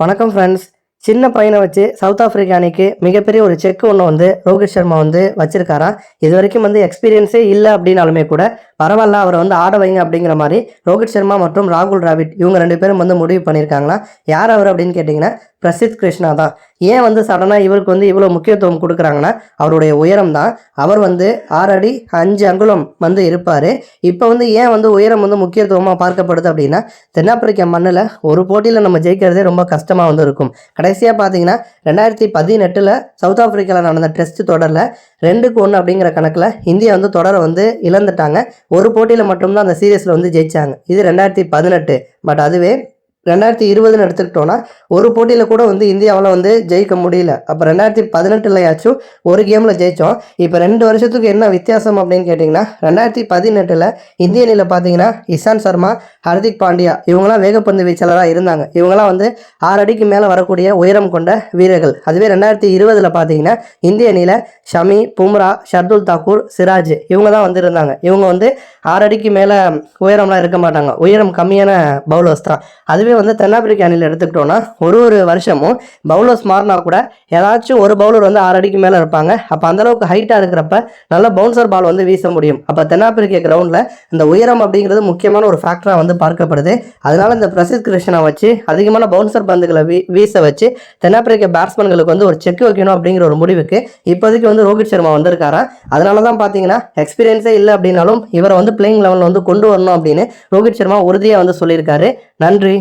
வணக்கம் ஃப்ரெண்ட்ஸ் சின்ன பையனை வச்சு சவுத் ஆப்பிரிக்கா அணிக்கு மிகப்பெரிய ஒரு செக் ஒன்று வந்து ரோஹித் சர்மா வந்து வச்சிருக்காராம் இது வரைக்கும் வந்து எக்ஸ்பீரியன்ஸே இல்லை அப்படின்னாலுமே கூட பரவாயில்ல அவரை வந்து ஆட வைங்க அப்படிங்கிற மாதிரி ரோஹித் சர்மா மற்றும் ராகுல் டிராவிட் இவங்க ரெண்டு பேரும் வந்து முடிவு பண்ணியிருக்காங்களா? யார் அவர் அப்படின்னு கேட்டிங்கன்னா பிரசித் கிருஷ்ணா தான். ஏன் வந்து சடனாக இவருக்கு வந்து இவ்வளோ முக்கியத்துவம் கொடுக்குறாங்கன்னா அவருடைய உயரம் தான். அவர் வந்து ஆறு அடி அஞ்சு அங்குலம் வந்து இருப்பார். இப்போ வந்து ஏன் வந்து உயரம் வந்து முக்கியத்துவமாக பார்க்கப்படுது அப்படின்னா தென்னாப்பிரிக்க மண்ணில் ஒரு போட்டியில் நம்ம ஜெயிக்கிறதே ரொம்ப கஷ்டமாக வந்து இருக்கும். கடைசியாக பார்த்தீங்கன்னா ரெண்டாயிரத்தி பதினெட்டில் சவுத் ஆஃப்ரிக்காவில் நடந்த டெஸ்ட் தொடரில் ரெண்டுக்கு ஒன்று அப்படிங்கிற கணக்கில் இந்தியா வந்து தொடரை வந்து இழந்துட்டாங்க. ஒரு போட்டியில் மட்டும்தான் அந்த சீரியஸில் வந்து ஜெயிச்சாங்க. இது ரெண்டாயிரத்தி பதினெட்டு. பட் அதுவே ரெண்டாயிரத்தி இருபதுன்னு எடுத்துக்கிட்டோன்னா ஒரு போட்டியில் கூட வந்து இந்தியாவில் வந்து ஜெயிக்க முடியல. அப்போ ரெண்டாயிரத்தி பதினெட்டுலையாச்சும் ஒரு கேமில் ஜெயித்தோம் இப்போ ரெண்டு வருஷத்துக்கு என்ன வித்தியாசம் அப்படின்னு கேட்டிங்கன்னா ரெண்டாயிரத்தி பதினெட்டில் இந்திய அணியில் பார்த்தீங்கன்னா இஷாந்த் சர்மா ஹர்திக் பாண்டியா இவங்களாம் வேகப்பந்து வீச்சாளராக இருந்தாங்க. இவங்களாம் வந்து ஆறு அடிக்கு மேலே வரக்கூடிய உயரம் கொண்ட வீரர்கள். அதுவே ரெண்டாயிரத்தி இருபதில் பார்த்தீங்கன்னா இந்திய அணியில் ஷமி பும்ரா ஷர்துல் தாக்கூர் சிராஜ் இவங்க தான் வந்து இருந்தாங்க இவங்க வந்து ஆறு அடிக்கு மேலே உயரம்லாம் இருக்க மாட்டாங்க. உயரம் கம்மியான பவுலர்ஸ் தான். அதுவே வந்து தென்னாப்பிரிக்க அணியில் எடுத்துக்கிட்டோன்னா ஒரு ஒரு வருஷமும் பவுலர்ஸ் மாறினா கூட ஏதாச்சும் ஒரு பவுலர் வந்து ஆறு அடிக்கு மேலே இருப்பாங்க. அப்போ அந்தளவுக்கு ஹைட்டாக இருக்கிறப்ப நல்ல பவுன்சர் பால் வந்து வீச முடியும். அப்போ தென்னாப்பிரிக்க கிரவுண்டில் இந்த உயரம் அப்படிங்கிறது முக்கியமான ஒரு ஃபேக்டராக வந்து பார்க்கப்படுது. அதனால இந்த பிரசித் கிருஷ்ணா வச்சு அதிகமான பவுன்சர் பந்துகளை வீ வீச வச்சு தென்னாப்பிரிக்க பேட்ஸ்மேன்களுக்கு வந்து ஒரு செக் வைக்கணும் அப்படிங்கிற ஒரு முடிவுக்கு இப்போதைக்கு வந்து ரோஹித் சர்மா வந்திருக்காரா? அதனால தான் பார்த்தீங்கன்னா எக்ஸ்பீரியன்ஸே இல்லை அப்படின்னாலும் இவரை வந்து பிளேயிங் லெவலில் வந்து கொண்டு வரணும் அப்படின்னு ரோஹித் சர்மா உறுதியாக வந்து சொல்லியிருக்காரு. நன்றி.